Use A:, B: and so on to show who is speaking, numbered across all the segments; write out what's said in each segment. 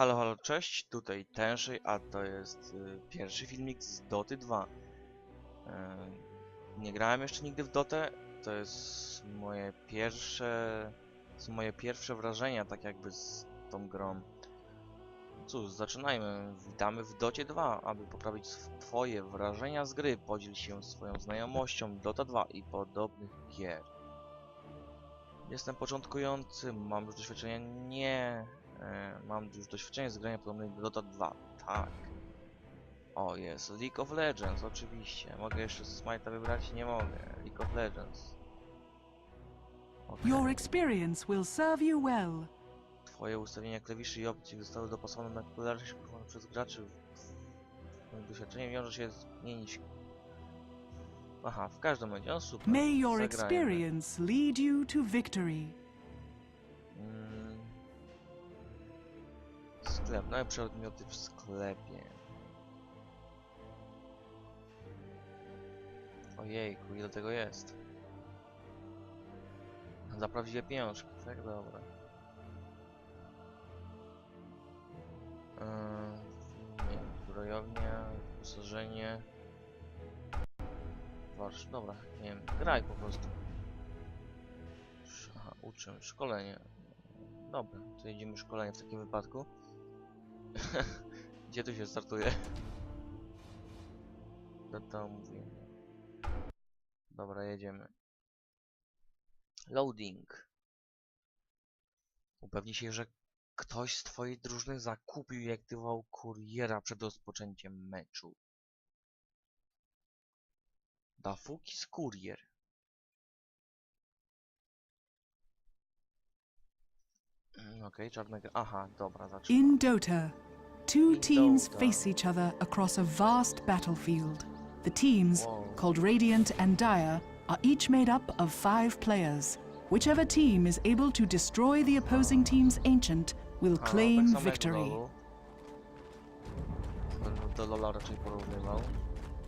A: Halo, halo, cześć, tutaj Tenszy, a to jest y, pierwszy filmik z Doty 2. Y, nie grałem jeszcze nigdy w Dotę, to jest moje pierwsze, są moje pierwsze wrażenia, tak jakby z tą grą. Cóż, zaczynajmy. Witamy w Docie 2, aby poprawić twoje wrażenia z gry. Podziel się swoją znajomością Dota 2 i podobnych gier. Jestem początkującym, mam już doświadczenie? Nie. E, mam już doświadczenie z grania podobnej do Dota 2. Tak. O, jest. League of Legends, oczywiście. Mogę jeszcze Smite'a wybrać? Nie mogę. League of Legends. Okej.
B: Your experience will serve you well.
A: Twoje ustawienia klawiszy i opcji zostały dopasowane na popularność przez graczy. Moim doświadczeniem wiąże się zmienić. Aha, w każdym razie, on super.
B: May your
A: zagrajmy.
B: experience lead you to victory.
A: Sklep, nowe przedmioty w sklepie. Ojejku, ile tego jest? Za prawdziwe pieniążki, tak? Dobra. Yy, zbrojownia, wyposażenie. Warsz, dobra, nie wiem, graj po prostu. Aha, szkolenie. Dobra, to jedziemy szkolenie w takim wypadku. Gdzie tu się startuje? To to mówię. Dobra, jedziemy. Loading. Upewnij się, że ktoś z twojej drużyny zakupił i aktywował kuriera przed rozpoczęciem meczu. Dafukis kurier. Okej, czarnego. Aha, dobra.
B: In Dota, two
A: In
B: teams
A: Dota.
B: face each other across a vast battlefield. The teams,
A: Whoa.
B: called Radiant and Dire, are each made up of five players. Whichever team is able to destroy the opposing team's ancient will
A: A,
B: claim
A: tak samo jak w
B: victory.
A: LoLu. Będę do Lola raczej porównywał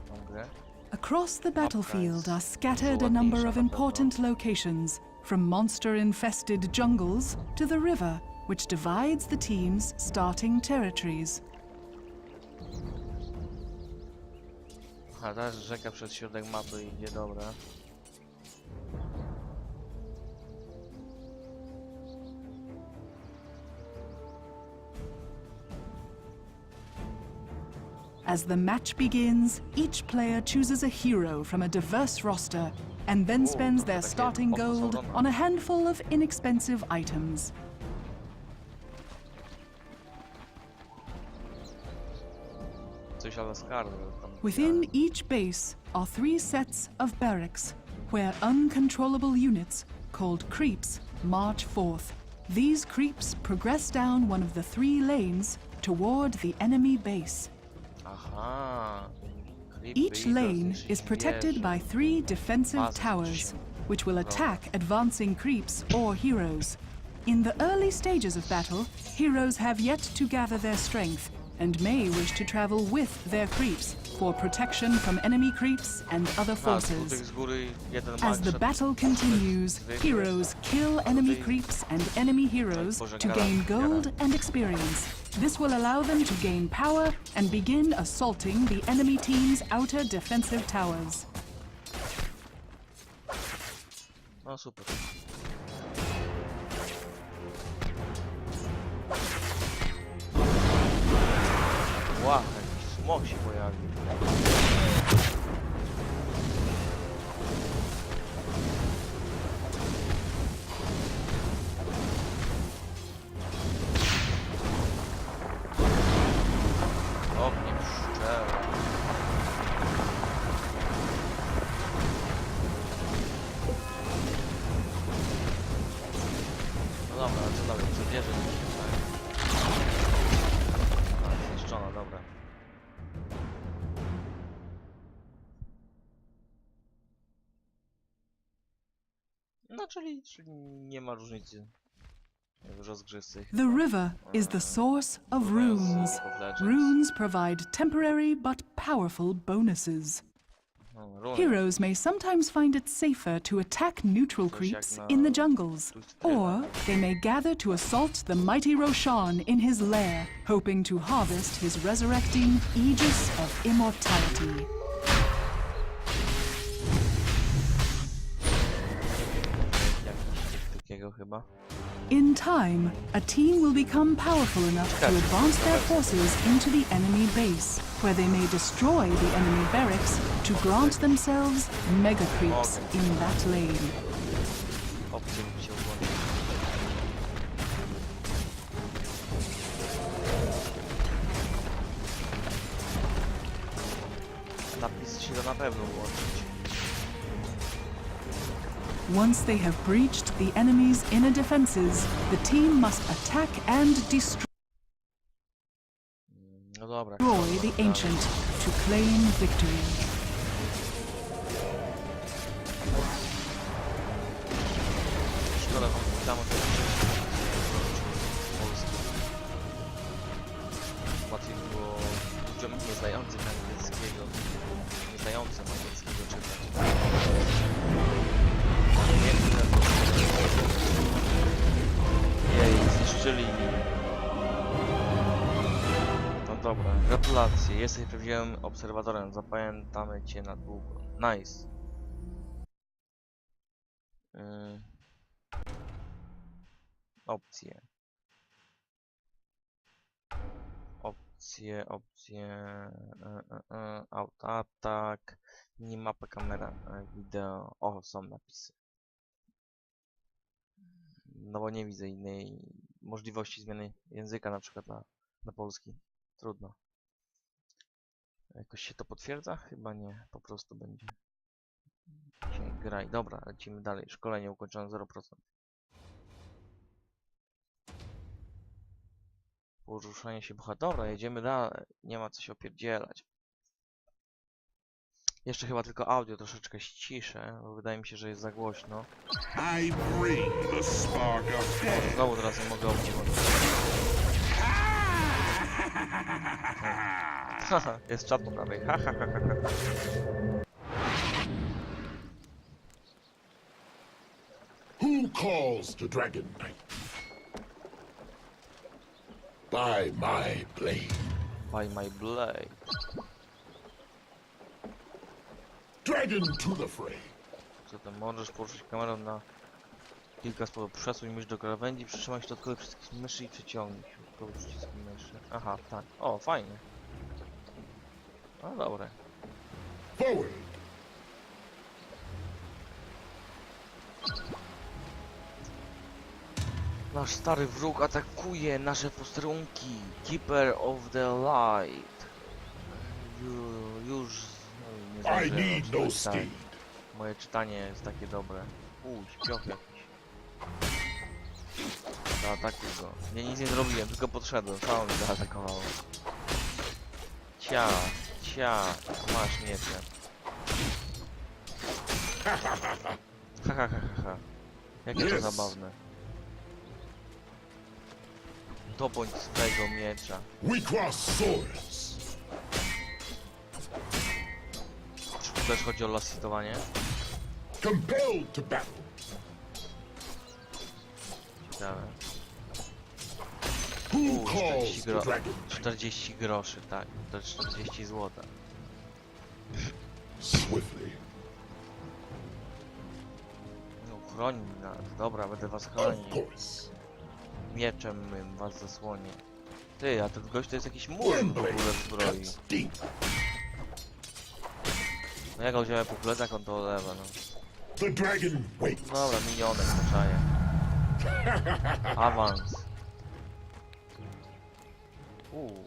A: tą grę.
B: Across the battlefield are scattered a number of important locations, from monster infested jungles to the river, which divides the team's starting territories.
A: Aha, teraz rzeka przez środek mapy idzie, dobra.
B: As the match begins, each player chooses a hero from a diverse roster and then spends their starting gold on a handful of inexpensive items.
A: Coś ale skarby tam.
B: Within each base are three sets of barracks, where uncontrollable units, called creeps, march forth. These creeps progress down one of the three lanes toward the enemy base.
A: Aha.
B: Each lane is protected by three defensive towers, which will attack advancing creeps or heroes. In the early stages of battle, heroes have yet to gather their strength and may wish to travel with their creeps for protection from enemy creeps and other forces.
A: tych z góry jeden
B: As the battle continues, heroes kill enemy creeps and enemy heroes to gain gold and experience. This will allow them to gain power and begin assaulting the enemy team's outer defensive towers.
A: No super. Ła, jakiś smok pojawił. No, czyli, czyli nie ma różnicy w rozgrzewce.
B: The river is the source of runes.
A: League of Legends.
B: Runes provide temporary but powerful bonuses. Heroes may sometimes find it safer to attack neutral creeps in the jungles, or they may gather to assault the mighty Roshan in his lair, hoping to harvest his resurrecting Aegis of Immortality.
A: Takiego chyba.
B: In time, a team will become powerful enough to advance their forces into the enemy base, where they may destroy the enemy barracks to grant themselves mega creeps in that lane.
A: Mi się włączyć. Napisy się da na pewno włączyć.
B: Once they have breached the enemy's inner defenses, the team must attack and destroy
A: Mm, No dobra.
B: the ancient to claim victory.
A: Szkoda, że tam to polski. Łatwiej było ludziom nieznającym angielskiego, nieznającym gratulacje, jesteś prawdziwym obserwatorem, zapamiętamy cię na długo. Nice. Yy. Opcje. Opcje, opcje, e, e, autoatak, minimapa, kamera, wideo, o, są napisy. No bo nie widzę innej możliwości zmiany języka na przykład na, na polski. Trudno. Jakoś się to potwierdza? Chyba nie, po prostu będzie. Dzisiaj graj. Dobra, lecimy dalej. Szkolenie ukończone 0%. Poruszanie się boha. Dobra, jedziemy dalej. Nie ma co się opierdzielać. Jeszcze chyba tylko audio troszeczkę ściszę, bo wydaje mi się, że jest za głośno.
C: I bring the spark of death.
A: Znowu teraz nie mogę włączyć. Haha, jest czat po prawej. Ha, ha, ha, ha, ha.
C: Who calls to Dragon Knight? By my blade.
A: By my blade.
C: Dragon to the fray.
A: Zatem możesz poruszyć kamerą na kilka sposobów. Przesuń mysz do krawędzi, przytrzymaj środkowy przycisk myszy i przyciągnij przycisk myszy. Aha, tak. O, fajnie. No dobre.
C: Forward.
A: Nasz stary wróg atakuje nasze posterunki. Keeper of the Light. Ju, już no, nie
C: I
A: zdążyłem
C: need no
A: odczytać.
C: steed.
A: Moje czytanie jest takie dobre. Uuu, śpioch jakiś. Zaatakuj go. Nie, nic nie zrobiłem, tylko podszedłem. Samo mnie zaatakowało. Cia, cia, masz miecze. Ha ha ha ha ha. Jakie to
C: Yes.
A: zabawne. Dobądź swego miecza.
C: We cross swords.
A: Czy tu też chodzi o lasitowanie?
C: Compelled to battle.
A: Ciekawe.
C: Who calls
A: 40,
C: to
A: gro
C: Dragon Knight?
A: 40 groszy, tak. To jest 40 złota.
C: Swiftly.
A: No, chroń nas. Dobra, będę was chronił. Mieczem mym was zasłonię. Ty, a ten gość to jest jakiś mur
C: One
A: w ogóle w zbroi. No jak go wziąłem po plecach, on to olewa, no.
C: The dragon waits.
A: Dobra, minionek zaczaję. Awans. Uuu.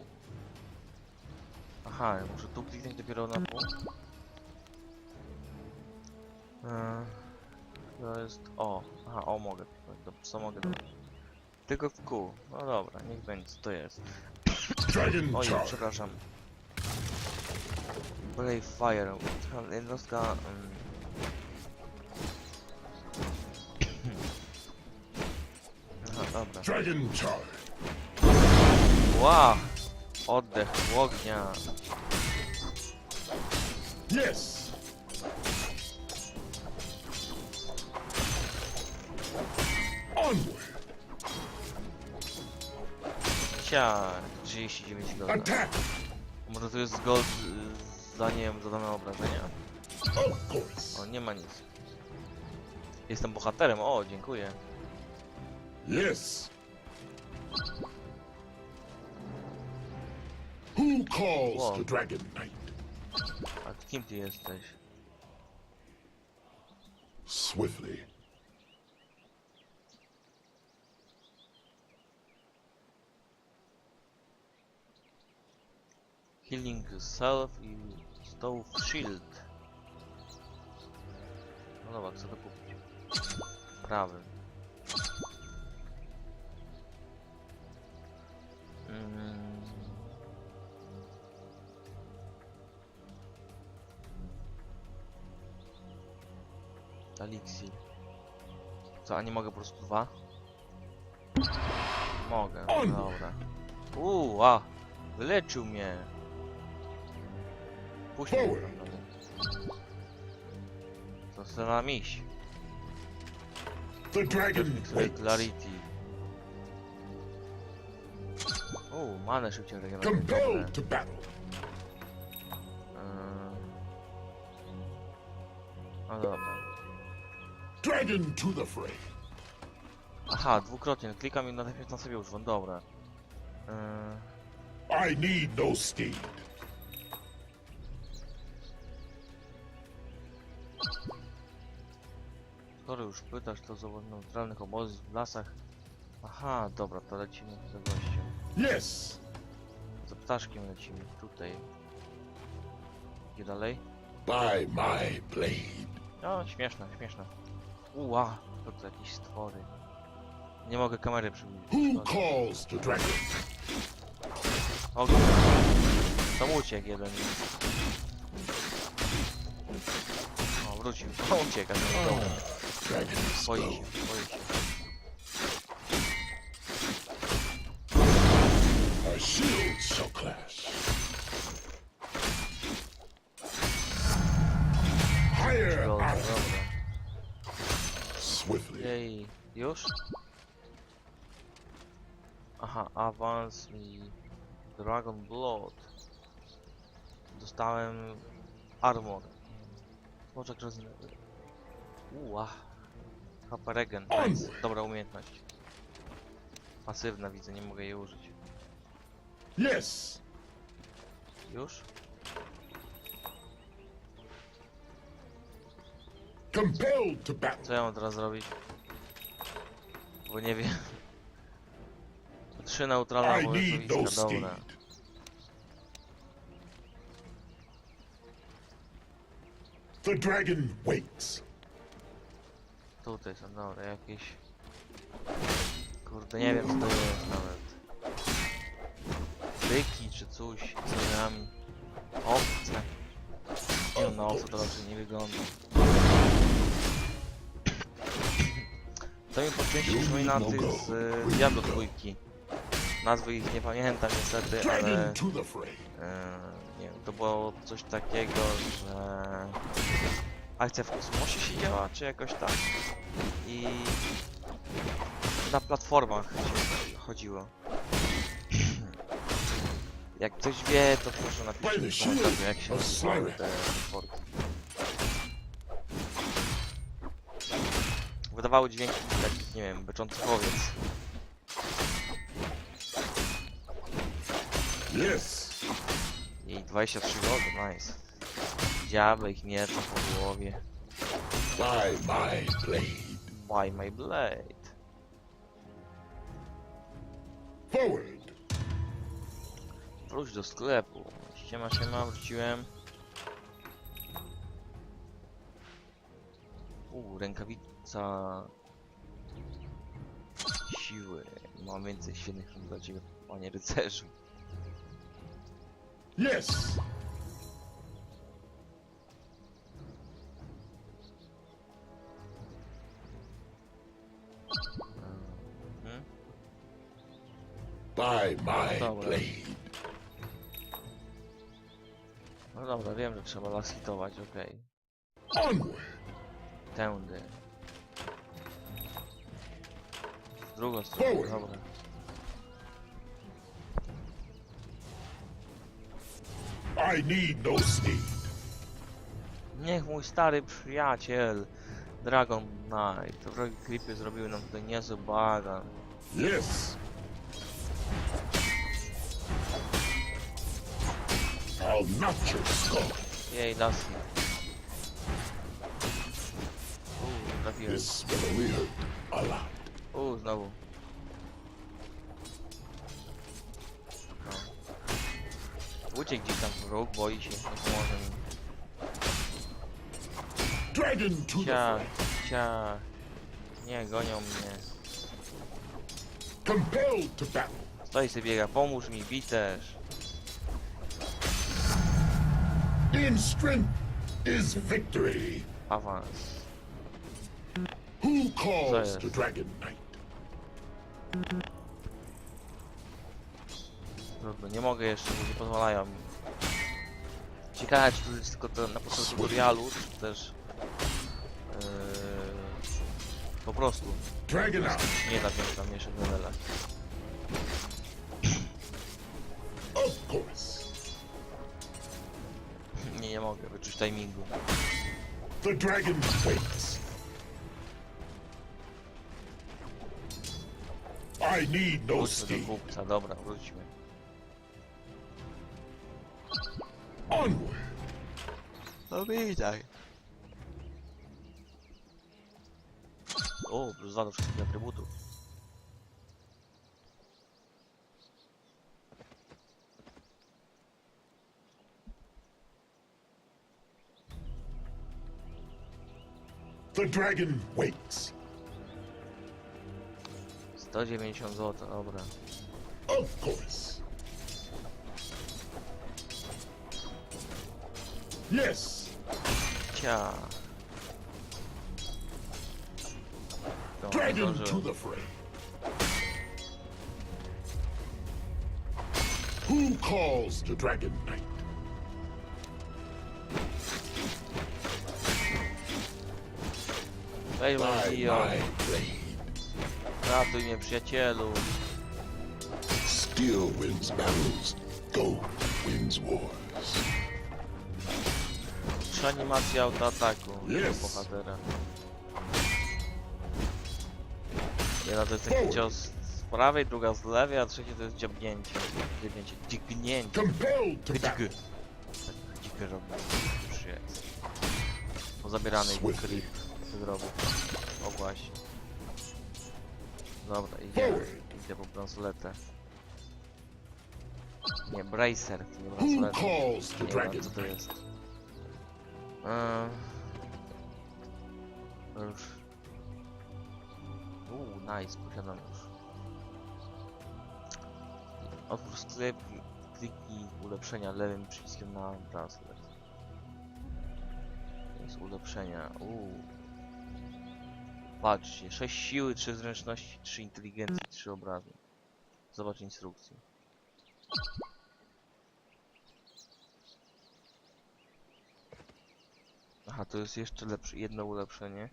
A: Aha, ja muszę tu kliknąć dopiero na pół. Eee, to jest... O, aha, o mogę kliknąć, co mogę zrobić? Tylko w kół. No dobra, niech będzie, co to jest. Oj, przepraszam. Brave Fire. Jednostka... Um... Aha, dobra.
C: Dragon charge.
A: Wow! Oddech ognia.
C: Yes! Onward!
A: Ciach, 39 gold.
C: Attack!
A: Może to jest gold y, z daniem zadane obrażenia. O, nie ma nic. Jestem bohaterem, o, dziękuję.
C: Yes! Who calls
A: Whoa.
C: to Dragon Knight?
A: A kim ty jesteś?
C: Swiftly.
A: Healing Self i Stove Shield. No dobra, chcę to kupić. Prawy. Mm. Elixir. Co, a nie mogę po prostu dwa? Mogę,
C: On.
A: dobra. Uuu, a! Wyleczył mnie! Puść mnie. Co chce nam iść?
C: The dragon.
A: Clarity. Uuu, manę szybciej regeneruje.
C: Compelled to battle. Dragon to the fray.
A: Aha, dwukrotnie. Klikam i natychmiast na sobie używam. Dobra. Eee.
C: I need no steed.
A: Skoro już pytasz, to zobacz neutralnych obozów w lasach. Aha, dobra, to lecimy za gościem.
C: Yes.
A: Za ptaszkiem lecimy, tutaj. Gdzie dalej?
C: By my blade.
A: No, śmieszne, śmieszne. Uła, to tu jakieś stwory. Nie mogę kamery przybliżyć.
C: Who calls to Dragon?
A: O, tam uciekł jeden. O, wrócił. O, ucieka. Boi się, boi się. Już? Aha, awans i Dragon Blood. Dostałem armor. Może rozumiem. Uła. HP regen. Nice. Dobra umiejętność. Pasywna widzę, nie mogę jej użyć.
C: Yes.
A: Już?
C: Compelled to battle.
A: Co ja mam teraz zrobić? Bo nie wiem. Trzy neutralne
C: no steed.
A: dobra.
C: The dragon waits.
A: Tutaj są, dobra, jakieś... Kurde, nie wiem co to jest nawet. Byki czy coś, z nami. Owce. Nie na owce to raczej nie wygląda. To mi po części przypomina tych z y, Diablo trójki. Nazwy ich nie pamiętam niestety, ale... E, nie wiem, to było coś takiego, że akcja w kosmosie się działa, czy jakoś tak. I na platformach się chodziło. Jak ktoś wie, to proszę napisać w komentarzu, jak się nazywały te. Wydawały dźwięki takich, nie wiem, byczących owiec.
C: Yes.
A: I 23 goldy, nice. Diable ich miecze po głowie.
C: By my blade.
A: By my blade.
C: Forward.
A: Wróć do sklepu. Siema, siema, wróciłem. Uuu, rękawica... Siły. Mam więcej świetnych rzeczy dla ciebie, panie rycerzu.
C: Yes. By my
A: Dobra.
C: blade.
A: No dobra, wiem, że trzeba las hitować, okej.
C: Onward.
A: Tędy. Drugą stronę, dobra.
C: I need no.
A: Niech mój stary przyjaciel Dragon Knight, wrogi creepy zrobiły nam tutaj niezły bagan.
C: Yes. I'll notch your skull.
A: Jej. Uuu, trafiłem.
C: This will hurt a lot.
A: Uuu, znowu. No. Uciekł gdzieś tam w róg, boi się, nie pomoże mi.
C: Dragon to the
A: Ciach,
C: fray.
A: ciach. Nie, gonią mnie.
C: Compelled to battle.
A: Stoi sobie biega, pomóż mi, bij też.
C: In strength is victory.
A: Awans.
C: Who calls to Dragon Knight?
A: Trudno, nie mogę jeszcze, bo nie pozwalają mi. Ciekawe, czy to jest tylko to na podstawie tutorialu, czy też... Yy, po prostu. Nie da wziąć na mniejszych levelach. Nie, nie mogę wyczuć timingu.
C: The dragon waits. I need no
A: Wróćmy do
C: steed.
A: kupca, dobra, wróćmy.
C: Onward.
A: No witaj. O, plus 2 do wszystkich atrybutów.
C: The dragon waits.
A: 190 zł, dobra.
C: Of course. Yes.
A: Cia. To,
C: Dragon to
A: zdążyłem.
C: the fray. Who calls to Dragon Knight?
A: Weź
C: By my blade.
A: Ratuj mnie przyjacielu.
C: Skill wins battles. Gold wins wars.
A: Trzy animacje autoataku
C: Yes.
A: do bohatera. Jedna to jest taki cios z prawej, druga z lewej, a trzecie to jest dziabnięcie. Dziabnięcie, dźgnięcie. Dźg. dziko robi. Już jest. Pozabierany klip co zrobił. O właśnie. Dobra,
C: Forward.
A: idę po bransoletę. Nie, bracer, to nie
C: to
A: Nie wiem, co to jest. Eee... Już... Uuu, nice, posiadam już. Otwórz sklep, kliknij ulepszenia lewym przyciskiem na bracelet. To jest ulepszenia, uuu. Patrzcie, 6 siły, 3 zręczności, 3 inteligencji, 3 obrazy. Zobacz instrukcję. Aha, to jest jeszcze lepsze, jedno ulepszenie.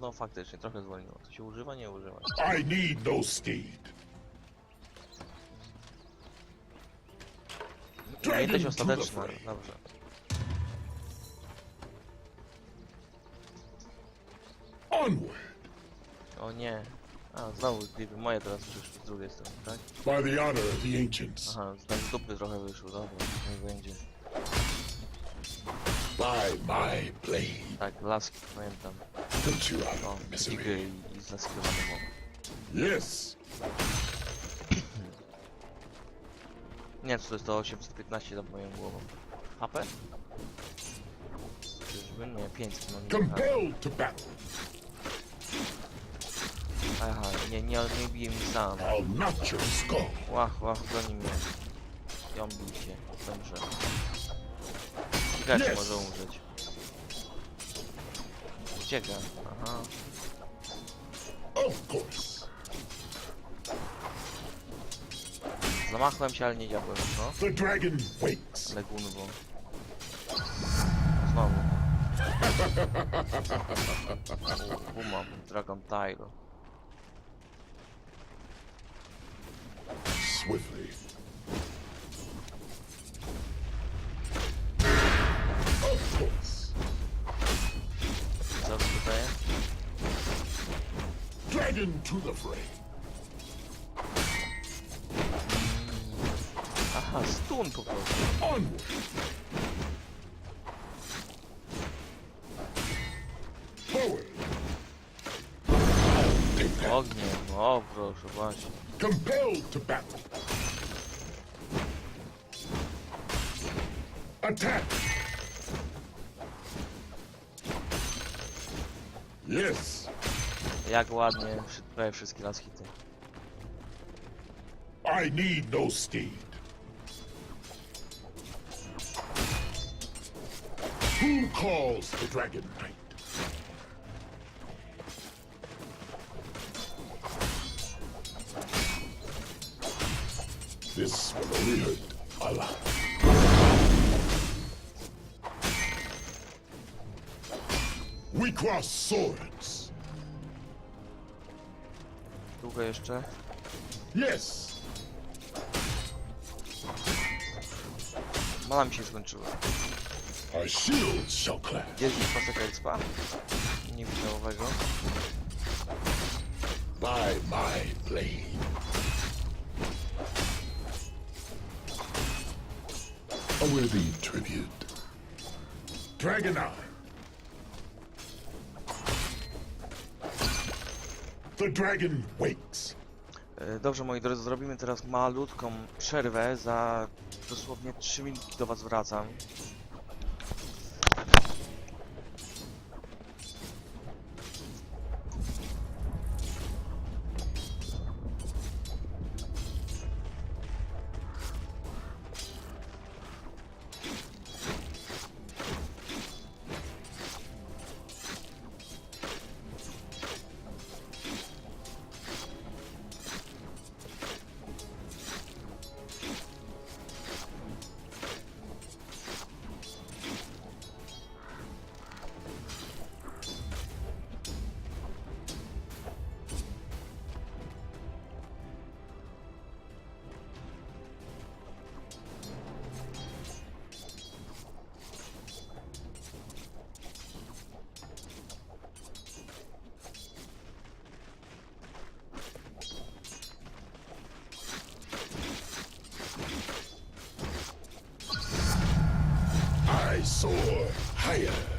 A: No faktycznie, trochę zwolniło. To się używa, nie używa.
C: I need no steed. To the
A: ostateczne,
C: fray.
A: dobrze.
C: Onward.
A: O nie. A, znowu gdyby moje teraz przyszły z drugiej strony, tak?
C: By the honor of the ancients.
A: Aha, z dupy trochę wyszło, dobra, niech będzie.
C: By my blade.
A: Tak, laski, pamiętam. No,
C: misery.
A: i, zlaskowany mob.
C: Yes.
A: Nie wiem, co to jest to 815 za moją głową. HP? Czyżby? Nie, 500, no nie.
C: Compelled to battle.
A: Aha, nie, nie, nie bije mi sam.
C: I'll notch your skull.
A: Łach, łach, broni mnie. Ją bij się, dobrze. Czy
C: Yes.
A: może umrzeć. Ucieka, aha.
C: Of course.
A: Zamachłem się, ale nie dziabłem, no.
C: The dragon wakes.
A: Legunwo. Znowu. U, Buma, Dragon Tail.
C: Swiftly. To the fray.
A: Aha, stun po prostu.
C: Onward. Forward. I'll take that.
A: Ogniem, o proszę, właśnie.
C: Compelled to battle. Attack. Yes,
A: Jak ładnie, prawie wszystkie las hity.
C: I need no steed. Who calls the Dragon Knight? This will only hurt a. We cross swords.
A: Długo jeszcze?
C: Yes,
A: Mana mi się skończyła.
C: our shields shall clash.
A: Jest gdzieś pasek expa? Nie widzę owego.
C: by my blade. A worthy tribute. Dragon Eye. The dragon wakes.
A: E, Dobrze, moi drodzy, zrobimy teraz malutką przerwę. Za dosłownie 3 minuty do Was wracam.
C: my sword higher.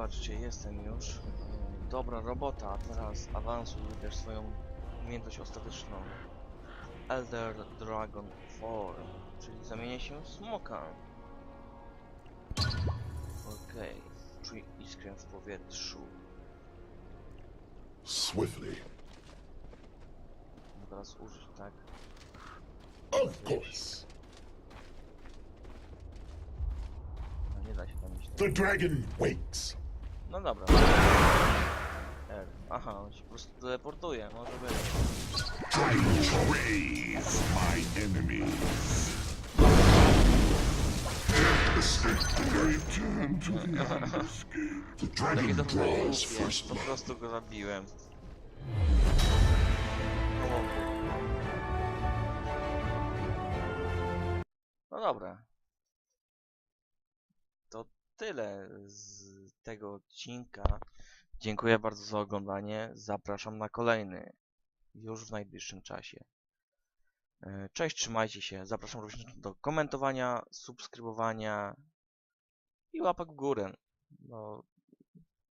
A: Wybaczcie, jestem już. Dobra robota, teraz awansuj też swoją umiejętność ostateczną. Elder Dragon Form, czyli zamienię się w smoka. Okej, czuj iskrę w powietrzu.
C: Swiftly.
A: Teraz użyć, tak?
C: Of course.
A: No nie da się tam iść.
C: The dragon wakes.
A: No dobra. R. Aha, on się po prostu teleportuje, może być. Takie to po prostu go zabiłem. No dobra. Tyle z tego odcinka. Dziękuję bardzo za oglądanie. Zapraszam na kolejny. Już w najbliższym czasie. E, Cześć, trzymajcie się. Zapraszam również do komentowania, subskrybowania i łapek w górę. No,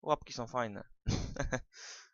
A: łapki są fajne.